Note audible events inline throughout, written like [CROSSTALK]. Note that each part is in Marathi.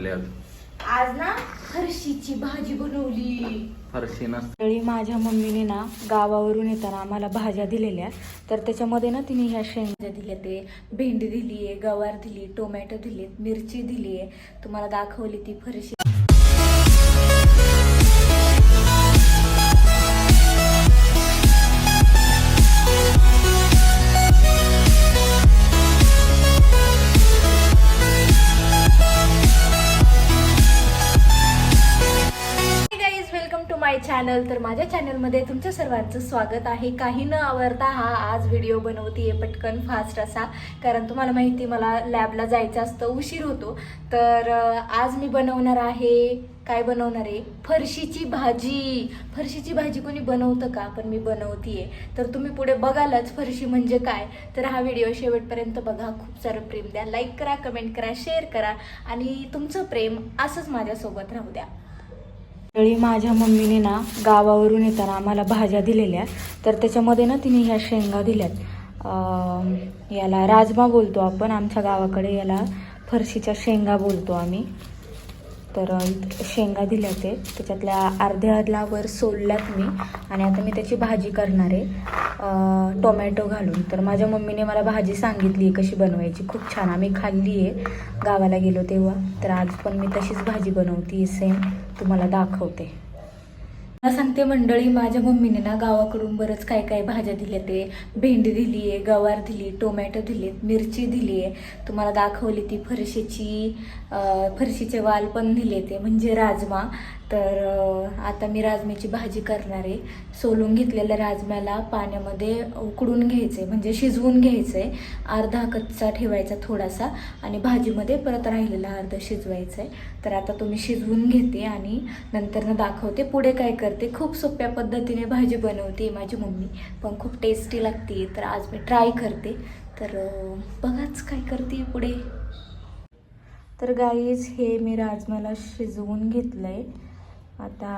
आज. ना फरशीची भाजी बनवली. फरशी नसते माझ्या मम्मीने ना गावावरून येताना आम्हाला भाज्या दिलेल्या तर त्याच्यामध्ये ना तिने ह्या शेंगा दिल्या ते भेंडी दिली आहे गवार दिली टोमॅटो दिलेत मिरची दिली आहे तुम्हाला दाखवली ती फरशी. चॅनल तर माझ्या चॅनलमध्ये तुमच्या सर्वांचं स्वागत आहे. काही न आवडता हा आज व्हिडिओ बनवतीये पटकन फास्ट असा. कारण तुम्हाला माहिती मला लॅबला जायचं असतं उशीर होतो. तर आज मी बनवणार आहे काय बनवणार आहे? फरशीची भाजी. फरशीची भाजी कोणी बनवतं का? पण मी बनवतीये. तर तुम्ही पुढे बघालच फरशी म्हणजे काय. तर हा व्हिडिओ शेवटपर्यंत बघा. खूप सारं प्रेम द्या. लाईक करा कमेंट करा शेअर करा. आणि तुमचं प्रेम असंच माझ्यासोबत राहू द्या. त्यावेळी माझ्या मम्मीने ना गावावरून येताना आम्हाला भाज्या दिलेल्या. तर त्याच्यामध्ये ना तिने ह्या शेंगा दिल्यात. याला राजमा बोलतो आपण. आमच्या गावाकडे याला फरशीच्या शेंगा बोलतो आम्ही. तर शेंगा दिल्या ते. त्याच्यातल्या अर्ध्या अर्ध्या वर सोलल्यात मी. आणि आता मी त्याची भाजी करणार आहे. टोमॅटो घालून. तर माझ्या मम्मीने मला भाजी सांगितली आहे कशी बनवायची. खूप छान. आम्ही खाल्ली आहे. गावाला गेलो तेव्हा. तर आज पण मी तशीच भाजी बनवते सेम तुम्हाला दाखवते. मला सांगते मंडळी माझ्या मम्मीने ना गावाकडून बरंच काय काय भाज्या दिल्या ते. भेंडी दिली आहे गवार दिली टोमॅटो दिलेत मिरची दिली आहे तुम्हाला दाखवली ती फरशीची फरशीचे वाल पण दिले ते म्हणजे राजमा. तर आता मी राजम्याची भाजी करणार आहे. सोलून घेतलेल्या राजम्याला पाण्यामध्ये उकडून घ्यायचे म्हणजे शिजवून घ्यायचे. अर्धा कच्चा ठेवायचा थोडासा आणि भाजीमध्ये परत राहिलेला अर्धा शिजवायचा आहे तर आता तुम्ही शिजवून घेते आणि नंतर ना दाखवते पुढे काय करते. खूप सोप्या पद्धतीने भाजी बनवते माझी मम्मी पण खूप टेस्टी लागते. तर आज मी ट्राय करते. तर बघाच काय करते पुढे. तर गाईज हे मी राजमाला शिजवून घेतलं आहे आता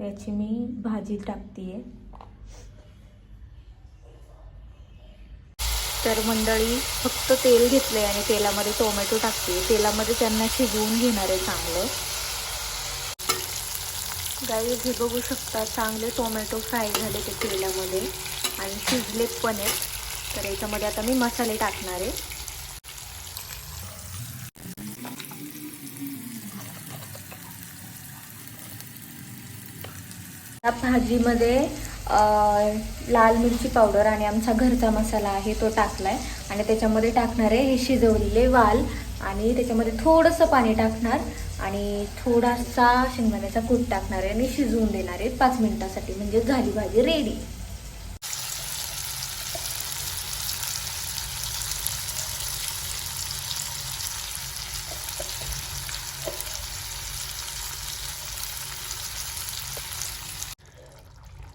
याची मी भाजी टाकतीये. तर मंडळी फक्त तेल घेतलंय आणि तेलामध्ये टोमॅटो टाकते तेलामध्ये त्यांना शिजवून घेणार आहे चांगलं. गाई हे बघू शकता चांगले टोमॅटो फ्राय झाले ते तेलामध्ये आणि शिजलेत पण आहेत. तर याच्यामध्ये आता मी मसाले टाकणार आहे. या भाजीमध्ये लाल मिरची पावडर आणि आमचा घरचा मसाला आहे तो टाकलाय. आणि त्याच्यामध्ये टाकणार आहे हे शिजवलेले वाल आणि त्याच्यामध्ये थोडंसं पाणी टाकणार आणि थोडासा शेंगदाण्याचा कूट टाकणार आहे आणि शिजवून देणार आहे पाच मिनिटासाठी. म्हणजे झाली भाजी रेडी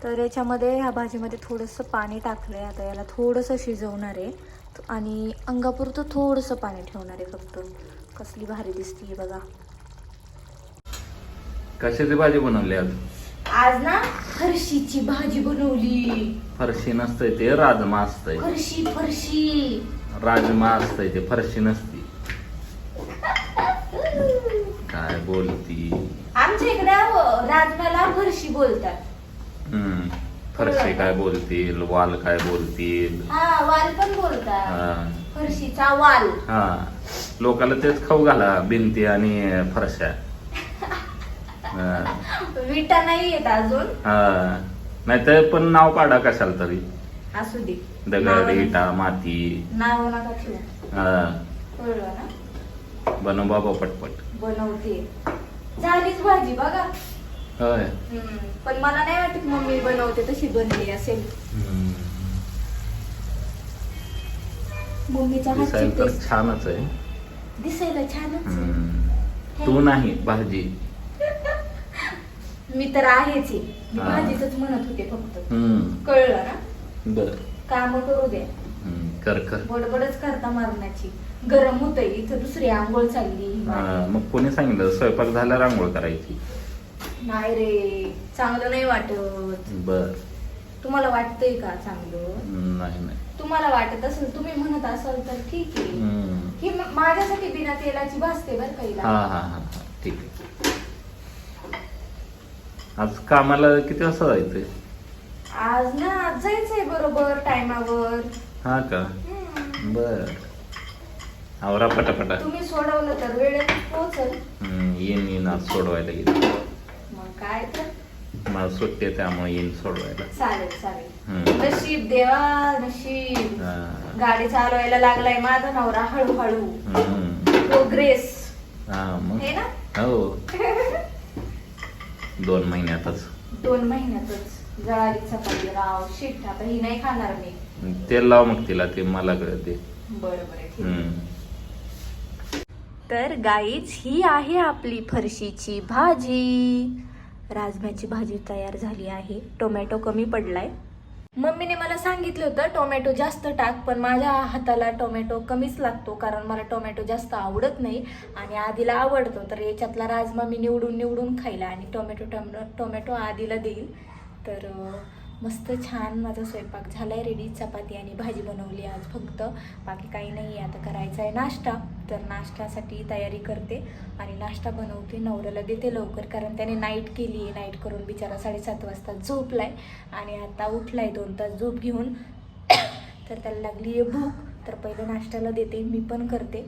तर याच्यामध्ये ह्या भाजीमध्ये थोडंसं पाणी टाकलं आहे आता याला थोडंसं शिजवणार आहे. आणि अंगापुरतं थोडंसं पाणी ठेवणार आहे फक्त. कसली भारी दिसते बघा. कशाची भाजी बनवली आज? आज ना फरशीची भाजी बनवली. फरशी नसतंय ते राजमा असतंय. फरशी फरशी. राजमा असतंय ते फरशी नसती. काय बोलती? आमच्या इकडे राजमाला फरशी बोलतात. फरशी काय बोलतील वाल काय बोलतील? हा वाल पण बोलतात. हा. फरशीचा वाल. हा. लोकाला तेच खाऊ घाला भिंती आणि फरशा. विटा नाही येत अजून. हा. नाहीतर पण नाव काढा कशाला तरी. असू दे. दगड इटा माती. नाव नका ठेवू. हा. बनव बाबा पटपट. बनवते. झालीच भाजी बघा. होय हम्म. पण मला नाही वाटत मम्मी बनवते तशी बनली असेल हम्म. मम्मीच्या हातची दिसायला तर टेस्ट छानच आहे दिसायला छानच आहे. हम्म. तू नाही भाजी [LAUGHS] मी तर आहेच आहे. मी हा. भाजीच म्हणत होते फक्त हम्म. कळलं ना बर काम करू दे हम्म. कर कर बडबडच करता मारण्याची गरम होतंय इथं दुसरी आंघोळ चालली हा, मग कोणी सांगितलं स्वयंपाक झाल्यावर आंघोळ करायची नाही रे चांगलं नाही वाटत. बर. तुम्हाला वाटतंय का चांगलं? नाही नाही. तुम्हाला वाटत असेल तुम्ही म्हणत असाल तर ठीक आहे. हम्म. ही म- माझ्यासाठी बिना तेलाची भासते बरं पहिला हा हा हा ठीक आहे. आज कामाला किती वाजता जायचंय? आज ना आज जायचंय बरोबर टायमावर. हा का? बर. आवरा पटापटा. तुम्ही सोडवलं तर वेळेत पोहोचल. हम्म, येईन येईन आज सोडवायला येईन. मग काय तर. मला सुट्टी आहे त्यामुळे येईन सोडवायला. चालेल चालेल. हम्म. नशीब देवा नशीब. हा. गाडी चालवायला लागलाय माझा नवरा हळूहळू. हम्म. प्रोग्रेस हा मग. हे ना? हो. [LAUGHS] दोन महिन्यातच. दोन महिन्यातच. जळाली चपाती राव शिट आता ही नाही खाणार मी. तेल लाव मग तिला ते मला कळते. बरं बरं. ठीक आहे. हम्म. तर गाईच ही आहे आपली फरशीची भाजी. राजम्याची भाजी तयार झाली आहे. टोमॅटो कमी पडलाय. मम्मीने मला सांगितलं होतं टोमॅटो जास्त टाक पण माझ्या हाताला टोमॅटो कमीच लागतो कारण मला टोमॅटो जास्त आवडत नाही आणि आधीला आवडतो तर याच्यातला राजमा मी निवडून निवडून खायला आणि टोमॅटो टोमॅटो टोमॅटो आधीला देईल. तर मस्त छान माझा स्वयंपाक झाला आहे रेडी चपाती आणि भाजी बनवली आज. फक्त बाकी काही नाही आहे. आता करायचा आहे नाश्ता. तर नाश्त्यासाठी तयारी करते आणि नाश्ता बनवते. नवऱ्याला देते लवकर कारण त्याने नाईट केली आहे. नाईट करून बिचारा साडेसात वाजता झोपला आहे आणि आता उठलाय. दोन तास झोप घेऊन [COUGHS] तर त्याला लागली आहे भूक. तर पहिलं नाश्त्याला देते. मी पण करते.